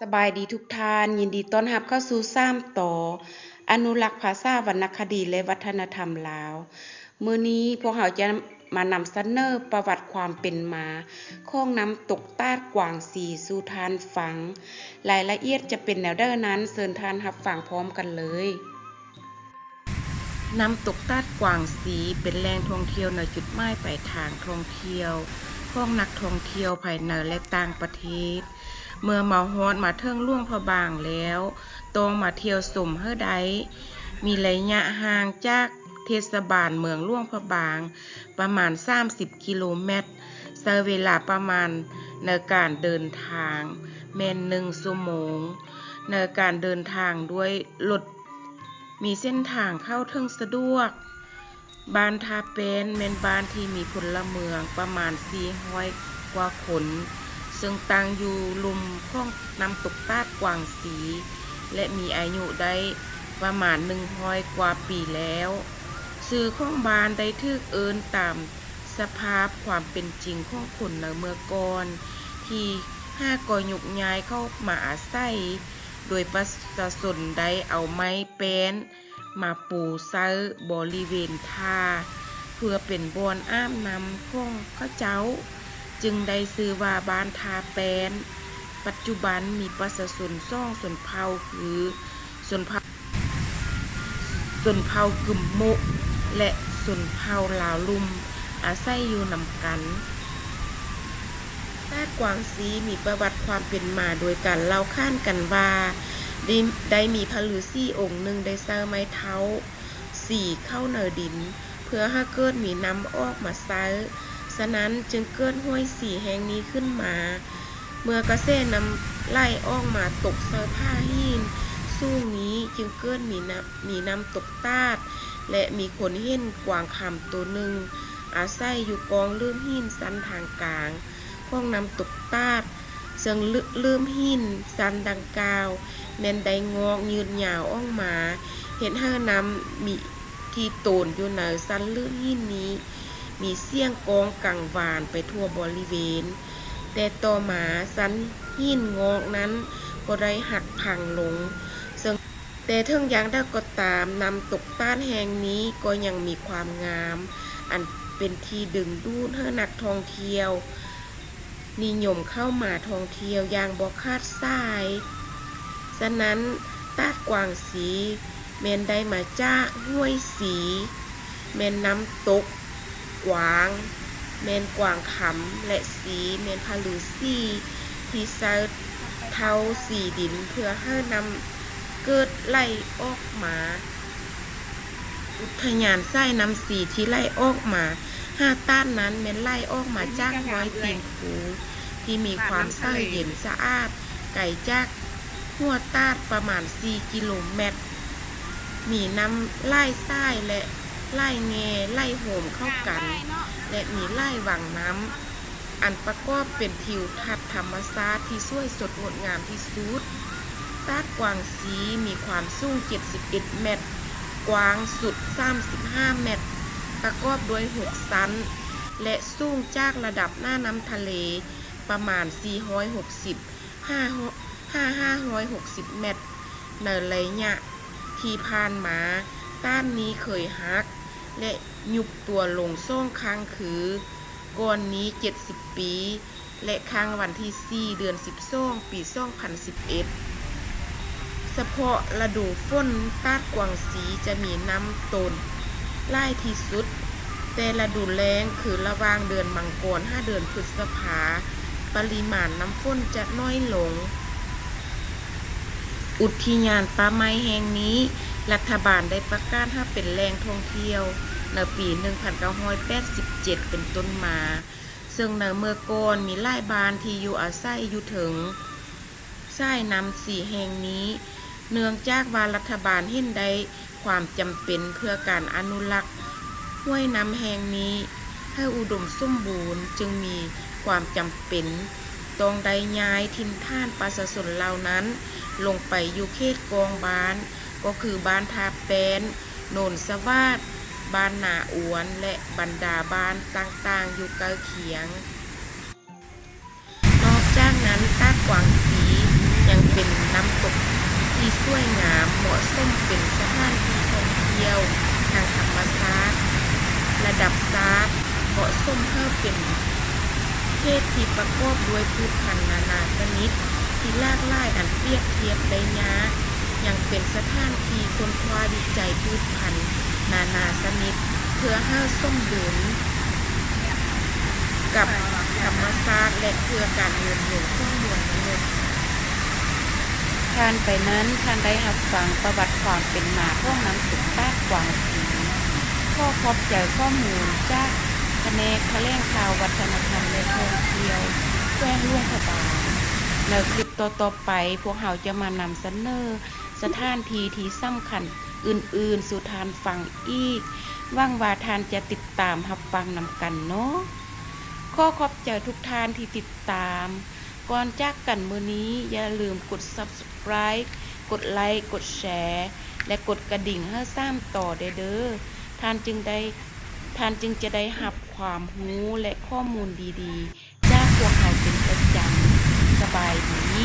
สบายดีทุกท่าน ยินดีต้อนรับเข้าสู่ซ้ำต่อ อนุรักษ์ภาษาวรรณคดีและวัฒนธรรมลาว มื้อนี้พวกเราจะมานำเสนอประวัติความเป็นมาของน้ำตกตาดกวางสีสู่ทานฟัง รายละเอียดจะเป็นแนวเด้อนั้นเชิญทานรับฟังพร้อมกันเลย น้ำตกตาดกวางสีเป็นแหล่งท่องเที่ยวในจุดหมายปลายทางท่องเที่ยวของนักท่องเที่ยวภายในและต่างประเทศ เมื่อมาฮอดมาเทิงล่วงพระบางแล้วต้องมาเที่ยวสมเฮอใดมีระยะห่างจากเทศบาลเมืองล่วงพระบาง ประมาณ 30 กิโลเมตรใช้เวลาประมาณในการเดินทางแม่นหนึ่งชั่วโมง ในการเดินทางด้วยรถมีเส้นทางเข้าถึงสะดวก บ้านทาเป็นแม่นบ้านที่มีพลเมืองประมาณ400กว่าคน ซึ่งตั้งอยู่ลุมข้องน้ำตกตาดกวางสี และมีอายุได้ประมาณ100กว่าปีแล้ว สื่อของบานได้ทึกเอินตามสภาพความเป็นจริงของคนในเมื่อก่อน ที่ห้าก่อยุกย้ายเข้ามาอาศัย โดยประชาชนได้เอาไม้แป้น มาปูเซาบริเวณท่า เพื่อเป็นบอนอ้ามนำของข้าเจ้า จึงได้ซื้อว่าบ้านทาแปนปัจจุบันมีประชาชนซ่องส่วนเผาคือส่วนเผาส่วนเผากึมมุ และส่วนเผาลาวลุม อาศัยอยู่นำกันตาดกวางสีมีประวัติความเป็นมาโดยการเล่าข้านกันว่าได้ได้มีพระฤาษีองค์หนึ่งได้เซอร์ไม้เท้าสี่เข้าเนอดิน เพื่อให้เกิดมีน้ำออกมาเซอ ฉะนั้นจึงเกิดห้วยสีแห่งนี้ขึ้นมา เมื่อกระแสน้ำไล่ออกมาตกเซอร์ผ้าหินสู้นี้จึงเกิดมีน้ำมีน้ำตกตาด และมีคนเห็นกวางคำตัวหนึ่ง อาศัยอยู่กองลืมหินสันทางกลางห้องน้ำตกตาดซึ่งลืมหินสันดังกล่าวแมนได้งอกยืนยาวออกมา เห็นห้าน้ำมีที่โตนอยู่ในสันลื่นหินนี้ มีเสียงกองกังวานไปทั่วบริเวณ แต่ต่อมาสันหินงอกนั้นก็ได้หักพังลง ซึ่งแต่เทิงอยังได้ก็ตามนำตกต้านแห่งนี้ก็ยังมีความงาม อันเป็นที่ดึงดูดให้นักท่องเที่ยว นิยมเข้ามาท่องเที่ยวอย่างบ่คาดสาย ฉะนั้นตาดกวางสีแมนได้มาจ้าห้วยสีแมนน้ำตก กวางแมนกวางขำและสีแมนพาลือสีที่เซาเท้าสีดินเพื่อให้นำเกิดไล่ออกมา อุทยานไส้นำสีที่ไล่ออกมาห้าต้านนั้นแมนไล่ออกมาจากห้อยตีนผูที่มีความเศร้าเย็นสะอาด ไก่จากหัวตาดประมาณ 4 กิโลเมตร มีน้ำไล่ใต้และ ไล่แงไล่โหมเข้ากัน และมีไล่วังน้ำอันประกอบเป็นทิวทัศน์ธรรมชาติที่สวยสดงดงามที่สุดตาดกวางสีมีความสูง 71 เมตร กว้างสุด 35 เมตร ประกอบด้วย 6 ชั้น และสูงจากระดับหน้าน้ำทะเลประมาณ 460 560 เมตร ในระยะที่ผ่านมาต้านนี้เคยฮัก และยุบตัวลงซ่องครั้งคือก่อนนี้ 70 ปี และครั้งวันที่ 4 เดือน12 ปี 2011 เฉพาะฤดูฝนตาดกวางสีจะมีน้ำตนไล่ที่สุด แต่ฤดูแล้งคือระว่างเดือนมังกร5เดือนพฤษภา ปริมาณน้ำฝนจะน้อยลง อุทยานป่าไม้แห่งนี้ รัฐบาลได้ประกาศให้เป็นแหล่งท่องเที่ยวในปี 1987 เป็นต้นมา ซึ่งในเมื่อก่อนมีหลายบ้านที่อยู่อาศัยอยู่ถึงสายน้ำสี่แห่งนี้ เนื่องจากว่ารัฐบาลเห็นได้ความจำเป็นเพื่อการอนุรักษ์ห้วยน้ำแห่งนี้ ให้อุดมสมบูรณ์จึงมีความจำเป็นต้องได้ย้ายทินท่านประชาชนเหล่านั้น ลงไปอยู่เขตกองบ้าน ก็คือบ้านท่าแป้นโนนสวาดบ้านนาอวนและบรรดาบ้านต่างๆ อยู่ใกล้เคียง นอกจากนั้นตาขวางสียังเป็นน้ำตกที่สวยงามเหมาะสมเป็นสถานที่ท่องเที่ยวทางธรรมชาติระดับซาบเหมาะสมเพิ่มเป็นเขศที่ประกอบด้วยพืชพันธุ์นานาชนิด ที่หลากหลาอันเปรียบเทียบได้ยาก ยังเป็นสถานที่ค้นคว้าวิจัยพืชพันธุ์ นานาชนิด เพื่อให้ส้มดุลกับธรรมชาติและเพื่อการเงินหลวงข้อมูลทั้ท่านไปนั้นท่านได้รับฟังประวัติความเป็นมาของนังสือป้ากวางสีข้อพบเจอข้อมูลจากแผนกแถลงข่าววัฒนธรรมและท่องเที่ยวแว้นหลวงพระบางในคลิปต่อๆไป พวกเราจะมานำเสนอ สถานทีที่สำคัญ อื่นๆ สุทานฟังอีก ว่างวาทานจะติดตามหับฟังนำกันเนาะข้อขอบใจทุกท่านที่ติดตาม ก่อนจากกันมือนี้อย่าลืมกด subscribe กดไลค์ กดแชร์ และกดกระดิ่งให้สร้างต่อเด้อท่านจึงได้ท่านจึงจะได้หับความรู้และข้อมูลดีๆ จากพวกเขาเป็นประจำสบายดี